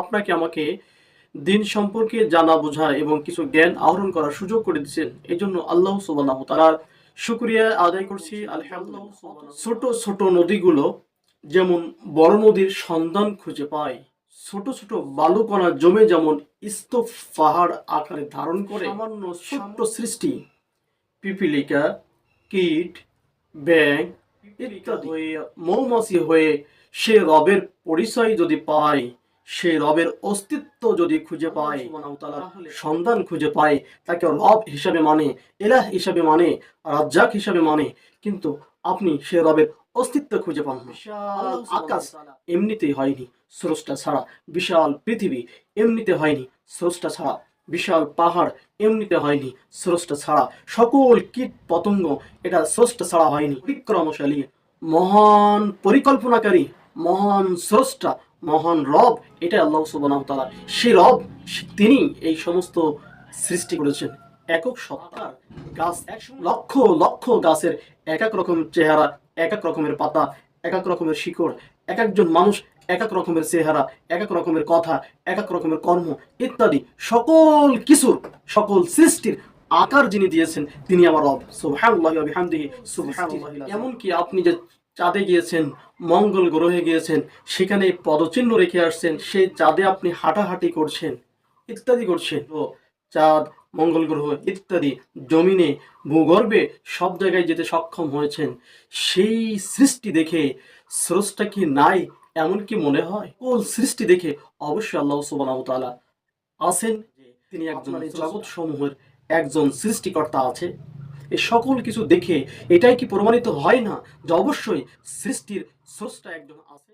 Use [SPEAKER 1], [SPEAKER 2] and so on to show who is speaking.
[SPEAKER 1] আপনাকে আমাকে দিন সম্পর্কে জানা বোঝা এবং কিছু জ্ঞান আহরণ করার সুযোগ করে দিয়েছেন। এই জন্য আল্লাহ সুবহানাহু তাআলার শুকরিয়া আদায় করছি। আলহামদুলিল্লাহ। ছোট ছোট নদীগুলো যেমন বড় নদীর সন্ধান খুঁজে পায় ছোট ছোট বালুকণা জমে যেমন স্তূপ পাহাড় আকারে ধারণ করে সামান্য ছোট্ট সৃষ্টি পিপিলিকা কীট ব্যাং ইত্যাদি হয়ে মৌমাছি হয়ে সে রবের পরিচয় যদি পায় সে রবের অস্তিত্ব যদি খুঁজে পায় সন্ধান খুঁজে পায় তাকে রব হিসাবে মানে এলাহ হিসাবে মানে রাজ্জাক হিসাবে মানে কিন্তু আপনি সে রবের অস্তিত্ব খুঁজে পান আকাশ এমনিতেই হয়নি স্রষ্টা ছাড়া বিশাল পৃথিবী এমনিতে হয়নি স্রষ্টা ছাড়া বিশাল পাহাড় এমনিতে হয়নি স্রষ্টা ছাড়া সকল কীট পতঙ্গ এটা স্রষ্টা ছাড়া হয়নি। বিক্রমশালী মহান পরিকল্পনাকারী মহান স্রষ্টা মহান রব এটা আল্লাহ সুবহানাহু ওয়া তাআলা। সেই রব তিনি এই সমস্ত সৃষ্টি করেছেন। একক সত্তার গাছ লক্ষ লক্ষ গাছের এক এক রকম চেহারা, এক এক রকমের পাতা, এক এক রকমের শিকড়, এক একজন মানুষ এক এক রকমের চেহারা, এক এক রকমের কথা, এক এক রকমের কর্ম ইত্যাদি সকল কিছুর, সকল সৃষ্টির আকার যিনি দিয়েছেন, তিনি আমার রব। সুবহানাল্লাহি ওয়া বিহামদিহি। এমনকি আপনি যে চাঁদে গিয়েছেন মঙ্গল গ্রহে গিয়েছেন সেখানে পদচিহ্ন রেখে আসছেন সেই চাঁদে আপনি হাঁটাহাঁটি করছেন ইত্যাদি করছেন। ও চাঁদ মঙ্গল গ্রহ ইত্যাদি জমিনে ভূগর্ভে সব জায়গায় যেতে সক্ষম হয়েছেন সেই সৃষ্টি দেখে স্রষ্টা কি নাই এমন কি মনে হয়? কোন সৃষ্টি দেখে অবশ্যই আল্লাহ ওয়া আছেন তিনি একজন জগৎ সমূহের একজন সৃষ্টিকর্তা আছে। এই সকল কিছু দেখে এটাই কি প্রমাণিত হয় না যে অবশ্যই সৃষ্টির স্রষ্টা একজন আছে?